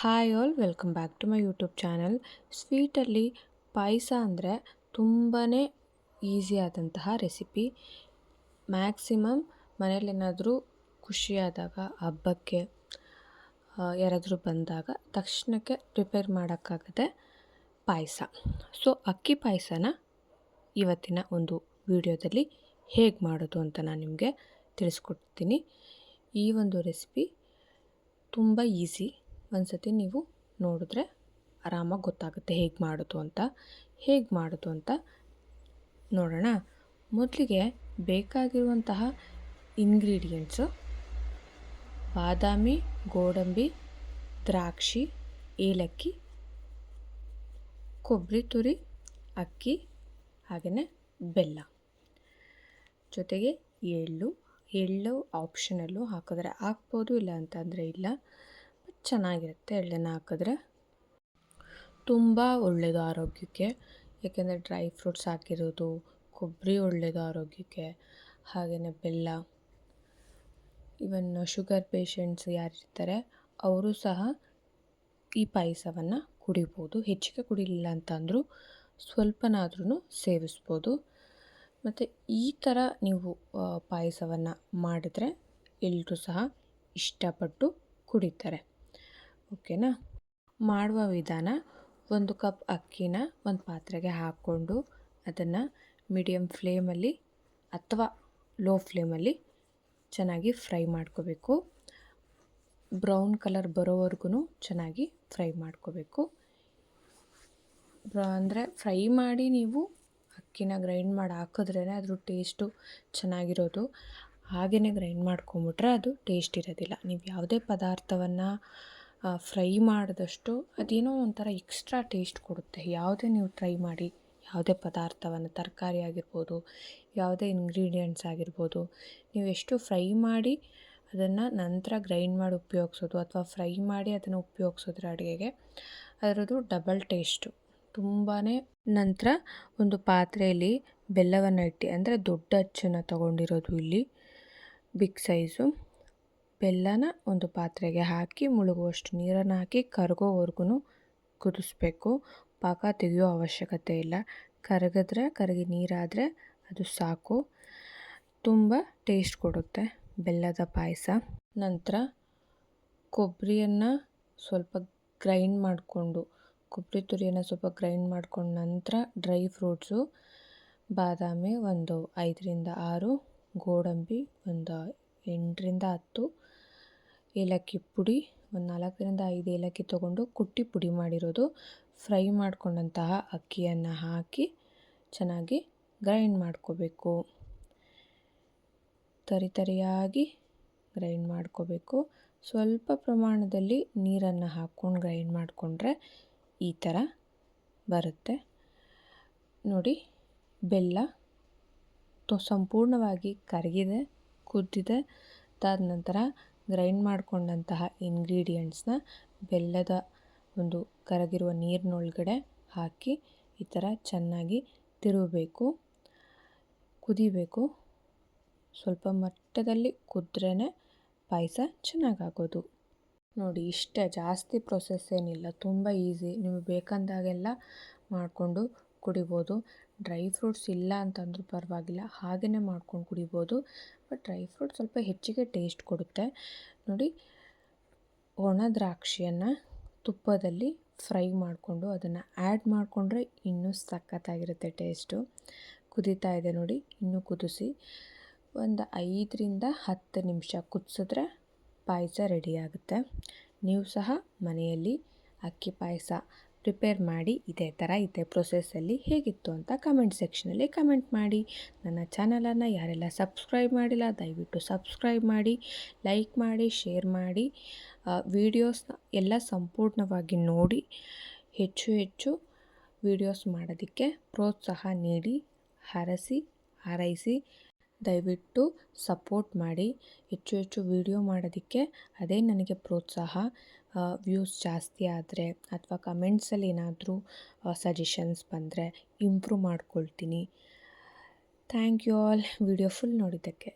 Hi all welcome back to my YouTube channel ಸ್ವೀಟಲ್ಲಿ ಪಾಯಸ ಅಂದರೆ ತುಂಬಾ ಆದಂತಹ ರೆಸಿಪಿ ಮ್ಯಾಕ್ಸಿಮಮ್ ಮನೇಲೇನಾದರೂ ಖುಷಿಯಾದಾಗ ಹಬ್ಬಕ್ಕೆ ಯಾರಾದರೂ ಬಂದಾಗ ತಕ್ಷಣಕ್ಕೆ ಪ್ರಿಪೇರ್ ಮಾಡೋಕ್ಕಾಗದೆ ಪಾಯಸ. ಸೊ ಅಕ್ಕಿ ಪಾಯಸನ ಇವತ್ತಿನ ಒಂದು ವಿಡಿಯೋದಲ್ಲಿ ಹೇಗೆ ಮಾಡೋದು ಅಂತ ನಾನು ನಿಮಗೆ ತಿಳಿಸ್ಕೊಡ್ತೀನಿ. ಈ ಒಂದು ರೆಸಿಪಿ ತುಂಬ ಈಸಿ ಒಂದು ಸತಿ ನೀವು ನೋಡಿದ್ರೆ ಆರಾಮಾಗಿ ಗೊತ್ತಾಗುತ್ತೆ ಹೇಗೆ ಮಾಡೋದು ಅಂತ, ಹೇಗೆ ಮಾಡೋದು ಅಂತ ನೋಡೋಣ. ಮೊದಲಿಗೆ ಬೇಕಾಗಿರುವಂತಹ ಇಂಗ್ರೀಡಿಯೆಂಟ್ಸು ಬಾದಾಮಿ, ಗೋಡಂಬಿ, ದ್ರಾಕ್ಷಿ, ಏಲಕ್ಕಿ, ಕೊಬ್ಬರಿ, ತುರಿ, ಅಕ್ಕಿ, ಹಾಗೆಯೇ ಬೆಲ್ಲ. ಜೊತೆಗೆ ಎಳ್ಳು ಎಳ್ಳು ಆಪ್ಷನಲ್ಲು ಹಾಕಿದ್ರೆ ಹಾಕ್ಬೋದು ಇಲ್ಲ ಅಂತಂದರೆ ಇಲ್ಲ. ಚೆನ್ನಾಗಿರುತ್ತೆ ಎಳ್ಳೆಣ್ಣೆ ಹಾಕಿದ್ರೆ. ತುಂಬ ಒಳ್ಳೆಯದು ಆರೋಗ್ಯಕ್ಕೆ. ಏಕೆಂದರೆ ಡ್ರೈ ಫ್ರೂಟ್ಸ್ ಹಾಕಿರೋದು, ಕೊಬ್ಬರಿ ಒಳ್ಳೆಯದು ಆರೋಗ್ಯಕ್ಕೆ. ಹಾಗೆಯೇ ಬೆಲ್ಲ ಇವನ್ ಶುಗರ್ ಪೇಷಂಟ್ಸ್ ಯಾರಿರ್ತಾರೆ ಅವರು ಸಹ ಈ ಪಾಯಸವನ್ನು ಕುಡಿಬೋದು. ಹೆಚ್ಚಿಗೆ ಕುಡಿಲಿಲ್ಲ ಅಂತಂದರೂ ಸ್ವಲ್ಪನಾದ್ರೂ ಸೇವಿಸ್ಬೋದು. ಮತ್ತು ಈ ಥರ ನೀವು ಪಾಯಸವನ್ನು ಮಾಡಿದ್ರೆ ಎಲ್ಲರೂ ಸಹ ಇಷ್ಟಪಟ್ಟು ಕುಡಿತಾರೆ. ಓಕೆನಾ? ಮಾಡುವ ವಿಧಾನ ಒಂದು ಕಪ್ ಅಕ್ಕಿನ ಒಂದು ಪಾತ್ರೆಗೆ ಹಾಕ್ಕೊಂಡು ಅದನ್ನು ಮೀಡಿಯಮ್ ಫ್ಲೇಮಲ್ಲಿ ಅಥವಾ ಲೋ ಫ್ಲೇಮಲ್ಲಿ ಚೆನ್ನಾಗಿ ಫ್ರೈ ಮಾಡ್ಕೋಬೇಕು. ಬ್ರೌನ್ ಕಲರ್ ಬರೋವರೆಗೂ ಚೆನ್ನಾಗಿ ಫ್ರೈ ಮಾಡ್ಕೋಬೇಕು. ಅಂದರೆ ಫ್ರೈ ಮಾಡಿ ನೀವು ಅಕ್ಕಿನ ಗ್ರೈಂಡ್ ಮಾಡಿ ಹಾಕಿದ್ರೇ ಅದ್ರ ಟೇಸ್ಟು ಚೆನ್ನಾಗಿರೋದು. ಹಾಗೆಯೇ ಗ್ರೈಂಡ್ ಮಾಡ್ಕೊಂಬಿಟ್ರೆ ಅದು ಟೇಸ್ಟ್ ಇರೋದಿಲ್ಲ. ನೀವು ಯಾವುದೇ ಪದಾರ್ಥವನ್ನು ಫ್ರೈ ಮಾಡಿದಷ್ಟು ಅದೇನೋ ಒಂಥರ ಎಕ್ಸ್ಟ್ರಾ ಟೇಸ್ಟ್ ಕೊಡುತ್ತೆ. ಯಾವುದೇ ನೀವು ಟ್ರೈ ಮಾಡಿ, ಯಾವುದೇ ಪದಾರ್ಥವನ್ನು, ತರಕಾರಿ ಆಗಿರ್ಬೋದು, ಯಾವುದೇ ಇಂಗ್ರೀಡಿಯೆಂಟ್ಸ್ ಆಗಿರ್ಬೋದು, ನೀವು ಎಷ್ಟು ಫ್ರೈ ಮಾಡಿ ಅದನ್ನು ನಂತರ ಗ್ರೈಂಡ್ ಮಾಡಿ ಉಪಯೋಗಿಸೋದು ಅಥವಾ ಫ್ರೈ ಮಾಡಿ ಅದನ್ನು ಉಪಯೋಗಿಸೋದ್ರ ಅಡುಗೆಗೆ ಅದರದ್ದು ಡಬಲ್ ಟೇಸ್ಟು ತುಂಬಾ ನಂತರ ಒಂದು ಪಾತ್ರೆಯಲ್ಲಿ ಬೆಲ್ಲವನ್ನು ಇಟ್ಟು, ಅಂದರೆ ದೊಡ್ಡ ಅಚ್ಚನ್ನು ತಗೊಂಡಿರೋದು ಇಲ್ಲಿ ಬಿಗ್ ಸೈಜು ಬೆಲ್ಲನ ಒಂದು ಪಾತ್ರೆಗೆ ಹಾಕಿ, ಮುಳುಗುವಷ್ಟು ನೀರನ್ನು ಹಾಕಿ ಕರಗೋವರೆಗೂ ಕುದಿಸ್ಬೇಕು. ಪಾಕ ತೆಗೆಯೋ ಅವಶ್ಯಕತೆ ಇಲ್ಲ. ಕರಗಿದ್ರೆ, ಕರಗಿ ನೀರಾದರೆ ಅದು ಸಾಕು. ತುಂಬ ಟೇಸ್ಟ್ ಕೊಡುತ್ತೆ ಬೆಲ್ಲದ ಪಾಯಸ. ನಂತರ ಕೊಬ್ಬರಿಯನ್ನು ಸ್ವಲ್ಪ ಗ್ರೈಂಡ್ ಮಾಡಿಕೊಂಡು ಕೊಬ್ಬರಿ ತುರಿಯನ್ನು ಸ್ವಲ್ಪ ಗ್ರೈಂಡ್ ಮಾಡ್ಕೊಂಡು ನಂತರ ಡ್ರೈ ಫ್ರೂಟ್ಸು, ಬಾದಾಮಿ ಒಂದು ಐದರಿಂದ ಆರು, ಗೋಡಂಬಿ ಒಂದು ಎಂಟರಿಂದ ಹತ್ತು ಏಲಕ್ಕಿ ಪುಡಿ, ಒಂದು ನಾಲ್ಕರಿಂದ ಐದು ಏಲಕ್ಕಿ ತೊಗೊಂಡು ಕುಟ್ಟಿ ಪುಡಿ ಮಾಡಿರೋದು. ಫ್ರೈ ಮಾಡಿಕೊಂಡಂತಹ ಅಕ್ಕಿಯನ್ನು ಹಾಕಿ ಚೆನ್ನಾಗಿ ಗ್ರೈಂಡ್ ಮಾಡ್ಕೋಬೇಕು. ತರಿ ತರಿಯಾಗಿ ಗ್ರೈಂಡ್ ಮಾಡ್ಕೋಬೇಕು. ಸ್ವಲ್ಪ ಪ್ರಮಾಣದಲ್ಲಿ ನೀರನ್ನು ಹಾಕ್ಕೊಂಡು ಗ್ರೈಂಡ್ ಮಾಡಿಕೊಂಡ್ರೆ ಈ ಥರ ಬರುತ್ತೆ. ನೋಡಿ, ಬೆಲ್ಲ ಸಂಪೂರ್ಣವಾಗಿ ಕರಗಿದೆ, ಕುದ್ದಿದೆ. ಅದಾದ ನಂತರ ಗ್ರೈಂಡ್ ಮಾಡಿಕೊಂಡಂತಹ ಇಂಗ್ರೀಡಿಯೆಂಟ್ಸ್ನ ಬೆಲ್ಲದ ಒಂದು ಕರಗಿರುವ ನೀರಿನೊಳಗಡೆ ಹಾಕಿ ಈ ಥರ ಚೆನ್ನಾಗಿ ತಿರುಗಬೇಕು, ಕುದಿಬೇಕು. ಸ್ವಲ್ಪ ಮಟ್ಟದಲ್ಲಿ ಕುದ್ರೇ ಪಾಯಸ ಚೆನ್ನಾಗಾಗೋದು. ನೋಡಿ, ಇಷ್ಟೇ ಜಾಸ್ತಿ ಪ್ರೊಸೆಸ್ ಏನಿಲ್ಲ. ತುಂಬ ಈಸಿ ನಿಮಗೆ ಬೇಕಂದಾಗೆಲ್ಲ ಮಾಡಿಕೊಂಡು ಕುಡಿಬೋದು. ಡ್ರೈ ಫ್ರೂಟ್ಸ್ ಇಲ್ಲ ಅಂತಂದರೂ ಪರವಾಗಿಲ್ಲ ಹಾಗೆಯೇ ಮಾಡ್ಕೊಂಡು ಕುಡಿಬೋದು. ಬಟ್ ಡ್ರೈ ಫ್ರೂಟ್ ಸ್ವಲ್ಪ ಹೆಚ್ಚಿಗೆ ಟೇಸ್ಟ್ ಕೊಡುತ್ತೆ. ನೋಡಿ, ಒಣ ದ್ರಾಕ್ಷಿಯನ್ನು ತುಪ್ಪದಲ್ಲಿ ಫ್ರೈ ಮಾಡಿಕೊಂಡು ಅದನ್ನು ಆ್ಯಡ್ ಮಾಡಿಕೊಂಡ್ರೆ ಇನ್ನೂ ಸಖತ್ತಾಗಿರುತ್ತೆ ಟೇಸ್ಟು. ಕುದೀತಾ ಇದೆ ನೋಡಿ, ಇನ್ನೂ ಕುದಿಸಿ. ಒಂದು ಐದರಿಂದ ಹತ್ತು ನಿಮಿಷ ಕುದಿಸಿದ್ರೆ ಪಾಯಸ ರೆಡಿಯಾಗುತ್ತೆ ನೀವು ಸಹ ಮನೆಯಲ್ಲಿ ಅಕ್ಕಿ ಪಾಯಸ ಪ್ರಿಪೇರ್ ಮಾಡಿ ಇದೇ ಥರ ಇದೆ ಪ್ರೊಸೆಸ್ಸಲ್ಲಿ ಹೇಗಿತ್ತು ಅಂತ ಕಮೆಂಟ್ ಸೆಕ್ಷನಲ್ಲಿ ಕಮೆಂಟ್ ಮಾಡಿ. ನನ್ನ ಚಾನಲನ್ನು ಯಾರೆಲ್ಲ ಸಬ್ಸ್ಕ್ರೈಬ್ ಮಾಡಿಲ್ಲ, ದಯವಿಟ್ಟು ಸಬ್ಸ್ಕ್ರೈಬ್ ಮಾಡಿ ಲೈಕ್ ಮಾಡಿ ಶೇರ್ ಮಾಡಿ. ವೀಡಿಯೋಸ್ನ ಎಲ್ಲ ಸಂಪೂರ್ಣವಾಗಿ ನೋಡಿ, ಹೆಚ್ಚು ಹೆಚ್ಚು ವೀಡಿಯೋಸ್ ಮಾಡೋದಕ್ಕೆ ಪ್ರೋತ್ಸಾಹ ನೀಡಿ, ಹರಸಿ, ಹಾರೈಸಿ, ದಯವಿಟ್ಟು ಸಪೋರ್ಟ್ ಮಾಡಿ. ಹೆಚ್ಚು ಹೆಚ್ಚು ವೀಡಿಯೋ ಮಾಡೋದಕ್ಕೆ ಅದೇ ನನಗೆ ಪ್ರೋತ್ಸಾಹ. ವ್ಯೂಸ್ ಜಾಸ್ತಿ ಆದರೆ ಅಥವಾ ಕಮೆಂಟ್ಸಲ್ಲಿ ಏನಾದರೂ ಸಜೆಷನ್ಸ್ ಬಂದರೆ ಇಂಪ್ರೂವ್ ಮಾಡ್ಕೊಳ್ತೀನಿ. Thank you all video full ನೋಡಿದ್ದಕ್ಕೆ.